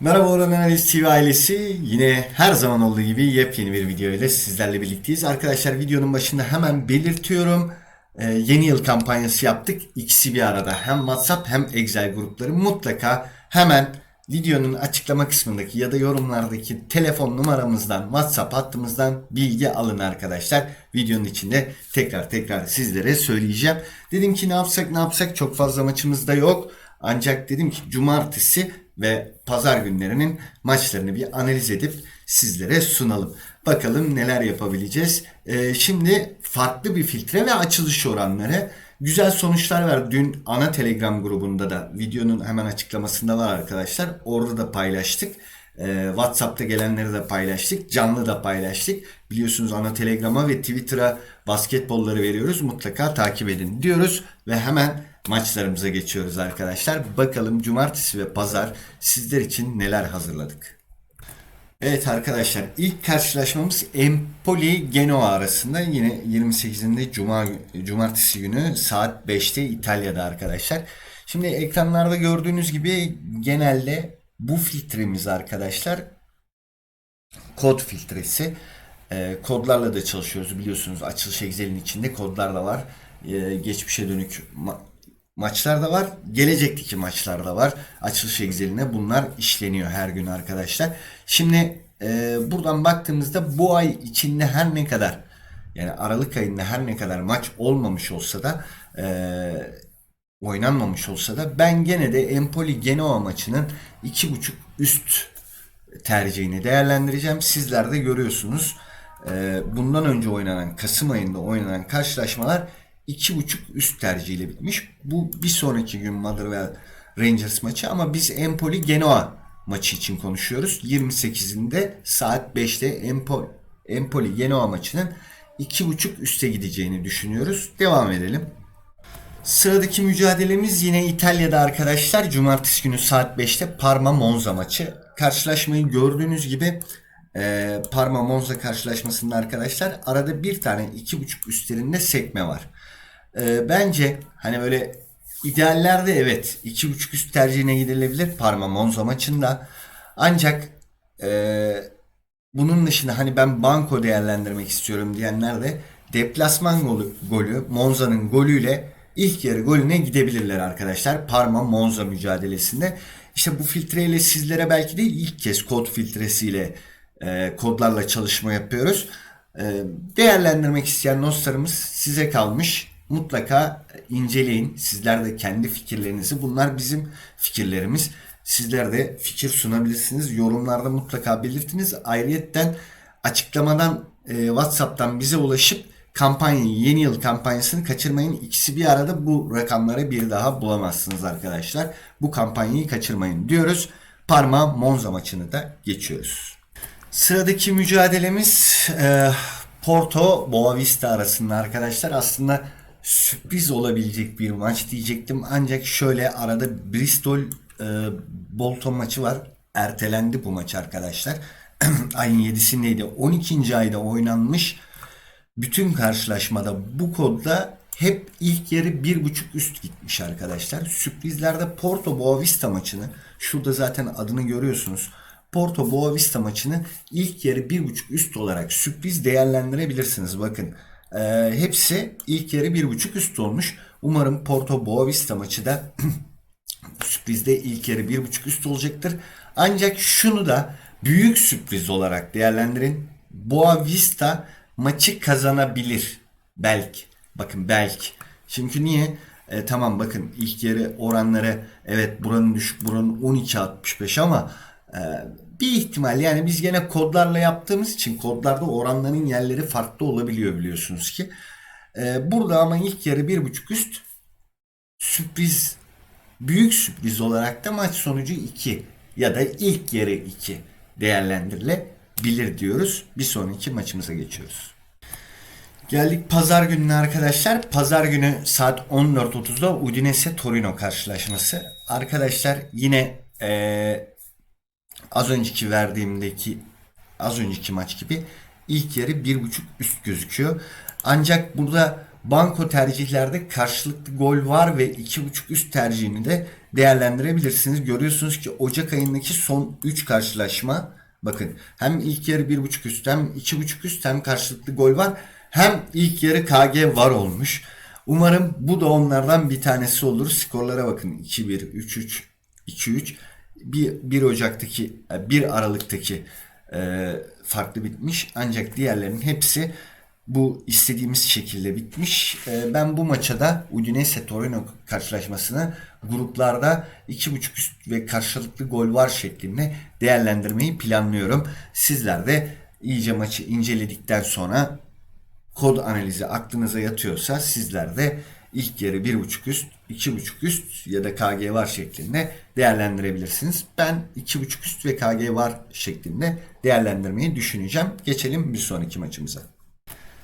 Merhaba Orhan Analiz TV ailesi. Yine her zaman olduğu gibi yepyeni bir video ile sizlerle birlikteyiz. Arkadaşlar videonun başında hemen belirtiyorum. Ee, yeni yıl kampanyası yaptık. İkisi bir arada. Hem WhatsApp hem Excel grupları. Mutlaka hemen videonun açıklama kısmındaki ya da yorumlardaki telefon numaramızdan, WhatsApp hattımızdan bilgi alın arkadaşlar. Videonun içinde tekrar tekrar sizlere söyleyeceğim. Dedim ki ne yapsak ne yapsak çok fazla maçımız da yok. Ancak dedim ki cumartesi ve pazar günlerinin maçlarını bir analiz edip sizlere sunalım. Bakalım neler yapabileceğiz. Ee, şimdi farklı bir filtre ve açılış oranları güzel sonuçlar var. Dün ana Telegram grubunda da videonun hemen açıklamasında var arkadaşlar. Orada da paylaştık. Ee, WhatsApp'ta gelenleri de paylaştık. Canlı da paylaştık. Biliyorsunuz ana Telegram'a ve Twitter'a basketbolları veriyoruz. Mutlaka takip edin diyoruz. Ve hemen maçlarımıza geçiyoruz arkadaşlar. Bakalım cumartesi ve pazar sizler için neler hazırladık. Evet arkadaşlar ilk karşılaşmamız Empoli Genoa arasında yine 28'inde Cuma cumartesi günü saat 5'te İtalya'da arkadaşlar. Şimdi ekranlarda gördüğünüz gibi genelde bu filtremiz arkadaşlar kod filtresi. Ee, kodlarla da çalışıyoruz biliyorsunuz açılış Excel'in içinde kodlar da var. Ee, geçmişe dönük ma- maçlar da var. Gelecekteki maçlar da var. Açılış Excel'ine bunlar işleniyor her gün arkadaşlar. Şimdi e, buradan baktığımızda bu ay içinde her ne kadar yani Aralık ayında her ne kadar maç olmamış olsa da e, oynanmamış olsa da ben gene de Empoli Genoa maçının 2.5 üst tercihini değerlendireceğim. Sizler de görüyorsunuz. Ee, bundan önce oynanan Kasım ayında oynanan karşılaşmalar 2.5 üst tercihiyle bitmiş. Bu bir sonraki gün Motherwell Rangers maçı ama biz Empoli Genoa maçı için konuşuyoruz. 28'inde saat 5'te Empoli, Empoli Genoa maçının 2.5 üste gideceğini düşünüyoruz. Devam edelim. Sıradaki mücadelemiz yine İtalya'da arkadaşlar. Cumartesi günü saat 5'te Parma Monza maçı. Karşılaşmayı gördüğünüz gibi e, Parma Monza karşılaşmasında arkadaşlar arada bir tane 2.5 üstlerinde sekme var. E, bence hani böyle ideallerde evet 2.5 üst tercihine gidilebilir Parma Monza maçında. Ancak e, bunun dışında hani ben banko değerlendirmek istiyorum diyenler de deplasman golü, golü Monza'nın golüyle ilk yarı golüne gidebilirler arkadaşlar. Parma Monza mücadelesinde. İşte bu filtreyle sizlere belki de ilk kez kod filtresiyle e, kodlarla çalışma yapıyoruz. E, değerlendirmek isteyen dostlarımız size kalmış. Mutlaka inceleyin. Sizler de kendi fikirlerinizi. Bunlar bizim fikirlerimiz. Sizler de fikir sunabilirsiniz. Yorumlarda mutlaka belirtiniz. Ayrıyetten açıklamadan e, WhatsApp'tan bize ulaşıp kampanyayı, yeni yıl kampanyasını kaçırmayın. İkisi bir arada bu rakamları bir daha bulamazsınız arkadaşlar. Bu kampanyayı kaçırmayın diyoruz. Parma Monza maçını da geçiyoruz. Sıradaki mücadelemiz e, Porto Boavista arasında arkadaşlar. Aslında sürpriz olabilecek bir maç diyecektim. Ancak şöyle arada Bristol e, Bolton maçı var. Ertelendi bu maç arkadaşlar. Ayın 7'sindeydi. 12. ayda oynanmış bütün karşılaşmada bu kodda hep ilk yarı bir buçuk üst gitmiş arkadaşlar. Sürprizlerde Porto Boavista maçını şurada zaten adını görüyorsunuz. Porto Boavista maçını ilk yarı bir buçuk üst olarak sürpriz değerlendirebilirsiniz. Bakın e, hepsi ilk yarı bir buçuk üst olmuş. Umarım Porto Boavista maçı da sürprizde ilk yarı bir buçuk üst olacaktır. Ancak şunu da büyük sürpriz olarak değerlendirin. Boavista maçı kazanabilir. Belki. Bakın belki. Çünkü niye? E, tamam bakın ilk yarı oranları evet buranın düşük buranın 12.65 ama e, bir ihtimal yani biz gene kodlarla yaptığımız için kodlarda oranların yerleri farklı olabiliyor biliyorsunuz ki. E, burada ama ilk yarı bir buçuk üst sürpriz büyük sürpriz olarak da maç sonucu 2 ya da ilk yarı 2 değerlendirilebilir diyoruz. Bir sonraki maçımıza geçiyoruz. Geldik pazar gününe arkadaşlar. Pazar günü saat 14.30'da Udinese Torino karşılaşması. Arkadaşlar yine eee, az önceki verdiğimdeki az önceki maç gibi ilk yarı bir buçuk üst gözüküyor. Ancak burada Banko tercihlerde karşılıklı gol var ve 2.5 üst tercihini de değerlendirebilirsiniz. Görüyorsunuz ki Ocak ayındaki son 3 karşılaşma bakın hem ilk yarı 1.5 üst hem 2.5 üst hem karşılıklı gol var hem ilk yarı KG var olmuş. Umarım bu da onlardan bir tanesi olur. Skorlara bakın 2-1, 3-3, 2-3. 1, 1 Ocak'taki, 1 Aralık'taki e, farklı bitmiş. Ancak diğerlerinin hepsi bu istediğimiz şekilde bitmiş. E, ben bu maça da Udinese Torino karşılaşmasını gruplarda 2.5 üst ve karşılıklı gol var şeklinde değerlendirmeyi planlıyorum. Sizler de iyice maçı inceledikten sonra kod analizi aklınıza yatıyorsa sizler de ilk yarı 1.5 üst, 2.5 üst ya da KG var şeklinde değerlendirebilirsiniz. Ben 2.5 üst ve KG var şeklinde değerlendirmeyi düşüneceğim. Geçelim bir sonraki maçımıza.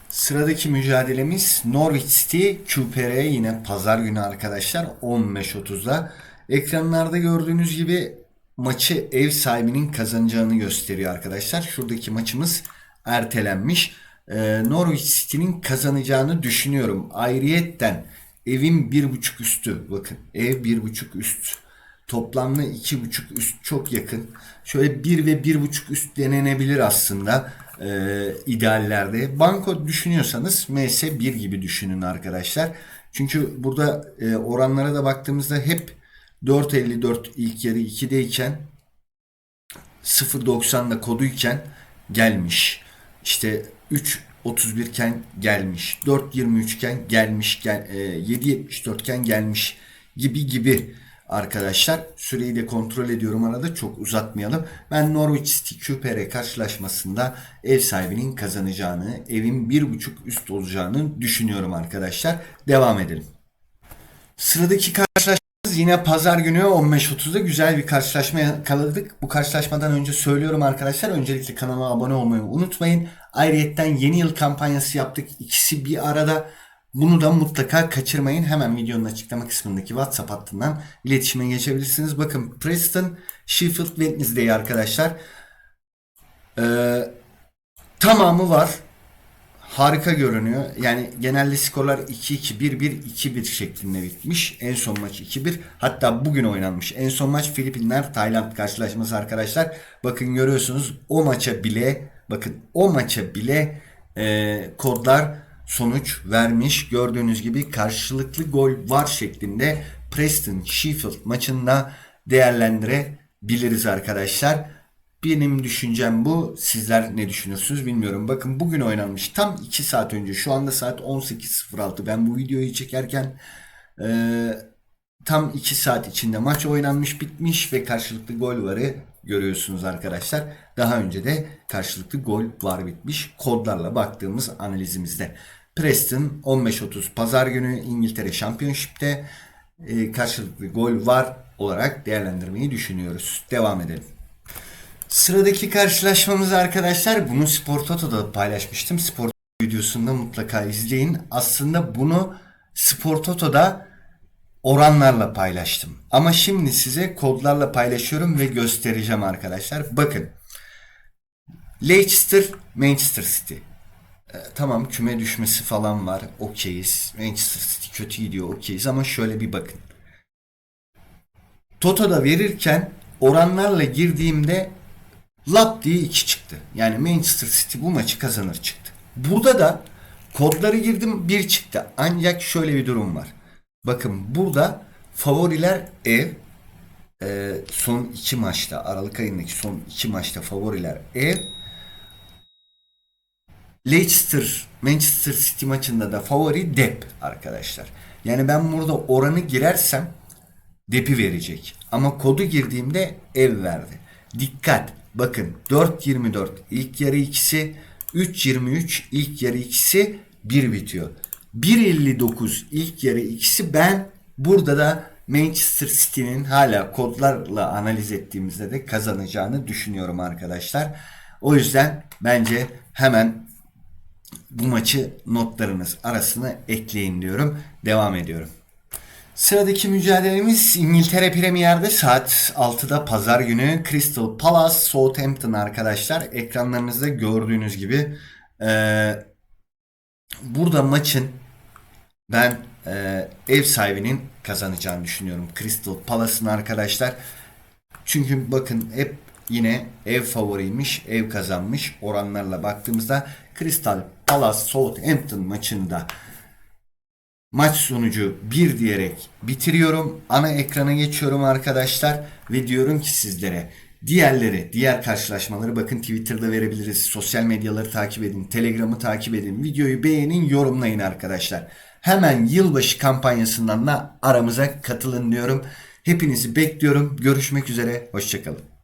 Sıradaki mücadelemiz Norwich City QPR yine pazar günü arkadaşlar 15.30'da. Ekranlarda gördüğünüz gibi maçı ev sahibinin kazanacağını gösteriyor arkadaşlar. Şuradaki maçımız ertelenmiş. Ee, Norwich City'nin kazanacağını düşünüyorum. Ayrıyetten evin 1.5 üstü bakın ev 1.5 üst toplamda 2.5 üst çok yakın. Şöyle 1 ve 1.5 üst denenebilir aslında e, ideallerde. Banko düşünüyorsanız MS 1 gibi düşünün arkadaşlar. Çünkü burada e, oranlara da baktığımızda hep 4.54 ilk yarı 2'deyken 0.90'da koduyken gelmiş. İşte 3.31 iken gelmiş. 4.23 iken gelmiş. Gel, e, 7.74 iken gelmiş gibi gibi arkadaşlar. Süreyi de kontrol ediyorum arada çok uzatmayalım. Ben Norwich City QPR karşılaşmasında ev sahibinin kazanacağını, evin 1.5 üst olacağını düşünüyorum arkadaşlar. Devam edelim. Sıradaki karşılaşmamız yine pazar günü 15.30'da güzel bir karşılaşma yakaladık. Bu karşılaşmadan önce söylüyorum arkadaşlar. Öncelikle kanala abone olmayı unutmayın. Ayrıyetten yeni yıl kampanyası yaptık. İkisi bir arada. Bunu da mutlaka kaçırmayın. Hemen videonun açıklama kısmındaki WhatsApp hattından iletişime geçebilirsiniz. Bakın Preston, Sheffield Wednesday arkadaşlar. Ee, tamamı var. Harika görünüyor. Yani genelde skorlar 2-2, 1-1, 2-1 şeklinde bitmiş. En son maç 2-1. Hatta bugün oynanmış. En son maç Filipinler Tayland karşılaşması arkadaşlar. Bakın görüyorsunuz o maça bile bakın o maça bile e, kodlar sonuç vermiş. Gördüğünüz gibi karşılıklı gol var şeklinde Preston Sheffield maçında değerlendirebiliriz arkadaşlar. Benim düşüncem bu. Sizler ne düşünüyorsunuz bilmiyorum. Bakın bugün oynanmış tam 2 saat önce. Şu anda saat 18.06. Ben bu videoyu çekerken e, tam 2 saat içinde maç oynanmış bitmiş ve karşılıklı gol varı görüyorsunuz arkadaşlar. Daha önce de karşılıklı gol var bitmiş. Kodlarla baktığımız analizimizde. Preston 15.30 pazar günü İngiltere Championship'te e, karşılıklı gol var olarak değerlendirmeyi düşünüyoruz. Devam edelim. Sıradaki karşılaşmamız arkadaşlar bunu Spor Toto'da paylaşmıştım. Spor videosunda mutlaka izleyin. Aslında bunu Spor Toto'da oranlarla paylaştım. Ama şimdi size kodlarla paylaşıyorum ve göstereceğim arkadaşlar. Bakın. Leicester, Manchester City. Ee, tamam küme düşmesi falan var. Okeyiz. Manchester City kötü gidiyor. Okeyiz ama şöyle bir bakın. Toto'da verirken oranlarla girdiğimde lap diye 2 çıktı. Yani Manchester City bu maçı kazanır çıktı. Burada da kodları girdim 1 çıktı. Ancak şöyle bir durum var. Bakın burada favoriler ev. Ee, son iki maçta Aralık ayındaki son iki maçta favoriler ev. Leicester Manchester City maçında da favori Dep arkadaşlar. Yani ben burada oranı girersem Dep'i verecek. Ama kodu girdiğimde ev verdi. Dikkat. Bakın 4.24 ilk yarı ikisi 3.23 ilk yarı ikisi 1 bitiyor. 1.59 ilk yarı ikisi ben burada da Manchester City'nin hala kodlarla analiz ettiğimizde de kazanacağını düşünüyorum arkadaşlar. O yüzden bence hemen bu maçı notlarınız arasına ekleyin diyorum. Devam ediyorum. Sıradaki mücadelemiz İngiltere Premier'de saat 6'da pazar günü Crystal Palace Southampton arkadaşlar. Ekranlarınızda gördüğünüz gibi ee, burada maçın Ben e, ev sahibinin kazanacağını düşünüyorum. Crystal Palace'ın arkadaşlar. Çünkü bakın hep yine ev favoriymiş, ev kazanmış oranlarla baktığımızda Crystal Palace Southampton maçında maç sonucu 1 diyerek bitiriyorum. Ana ekrana geçiyorum arkadaşlar ve diyorum ki sizlere diğerleri, diğer karşılaşmaları bakın Twitter'da verebiliriz. Sosyal medyaları takip edin, Telegram'ı takip edin, videoyu beğenin, yorumlayın arkadaşlar. Hemen yılbaşı kampanyasından da aramıza katılın diyorum. Hepinizi bekliyorum. Görüşmek üzere. Hoşçakalın.